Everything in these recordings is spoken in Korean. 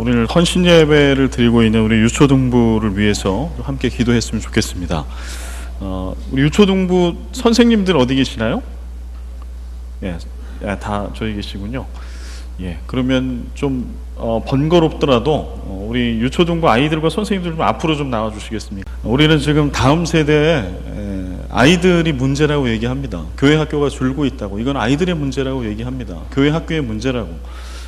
오늘 헌신 예배를 드리고 있는 우리 유초등부를 위해서 함께 기도했으면 좋겠습니다. 어, 우리 유초등부 선생님들 어디 계시나요? 예, 예, 다 저기 계시군요. 예, 그러면 좀 어, 번거롭더라도 어, 우리 유초등부 아이들과 선생님들 좀 앞으로 좀 나와 주시겠습니까? 우리는 지금 다음 세대에 에, 아이들이 문제라고 얘기합니다. 교회 학교가 줄고 있다고. 이건 아이들의 문제라고 얘기합니다. 교회 학교의 문제라고.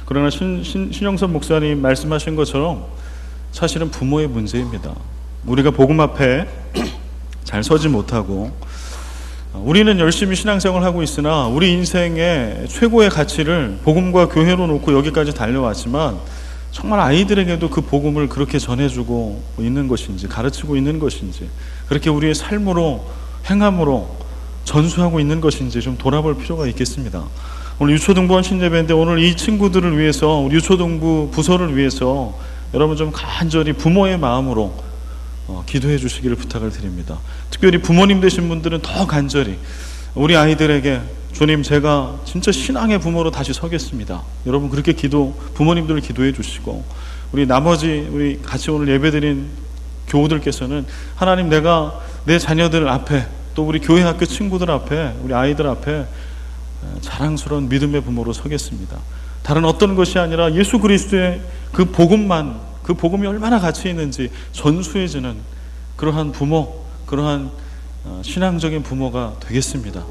그러나 신, 신, 신영선 목사님 말씀하신 것처럼 사실은 부모의 문제입니다. 우리가 복음 앞에 잘 서지 못하고 우리는 열심히 신앙생활을 하고 있으나 우리 인생의 최고의 가치를 복음과 교회로 놓고 여기까지 달려왔지만 정말 아이들에게도 그 복음을 그렇게 전해주고 있는 것인지 가르치고 있는 것인지 그렇게 우리의 삶으로 행함으로 전수하고 있는 것인지 좀 돌아볼 필요가 있겠습니다. 오늘 유초등부 헌신예배인데 오늘 이 친구들을 위해서 우리 유초등부 부서를 위해서 여러분 좀 간절히 부모의 마음으로 어, 기도해 주시기를 부탁을 드립니다. 특별히 부모님 되신 분들은 더 간절히 우리 아이들에게 주님 제가 진짜 신앙의 부모로 다시 서겠습니다. 여러분 그렇게 기도 부모님들 기도해 주시고 우리 나머지 우리 같이 오늘 예배드린 교우들께서는 하나님 내가 내 자녀들 앞에 또 우리 교회 학교 친구들 앞에 우리 아이들 앞에 자랑스러운 믿음의 부모로 서겠습니다. 다른 어떤 것이 아니라 예수 그리스도의 그 복음만 그 복음이 얼마나 가치 있는지 전수해주는 그러한 부모, 그러한 어, 신앙적인 부모가 되겠습니다.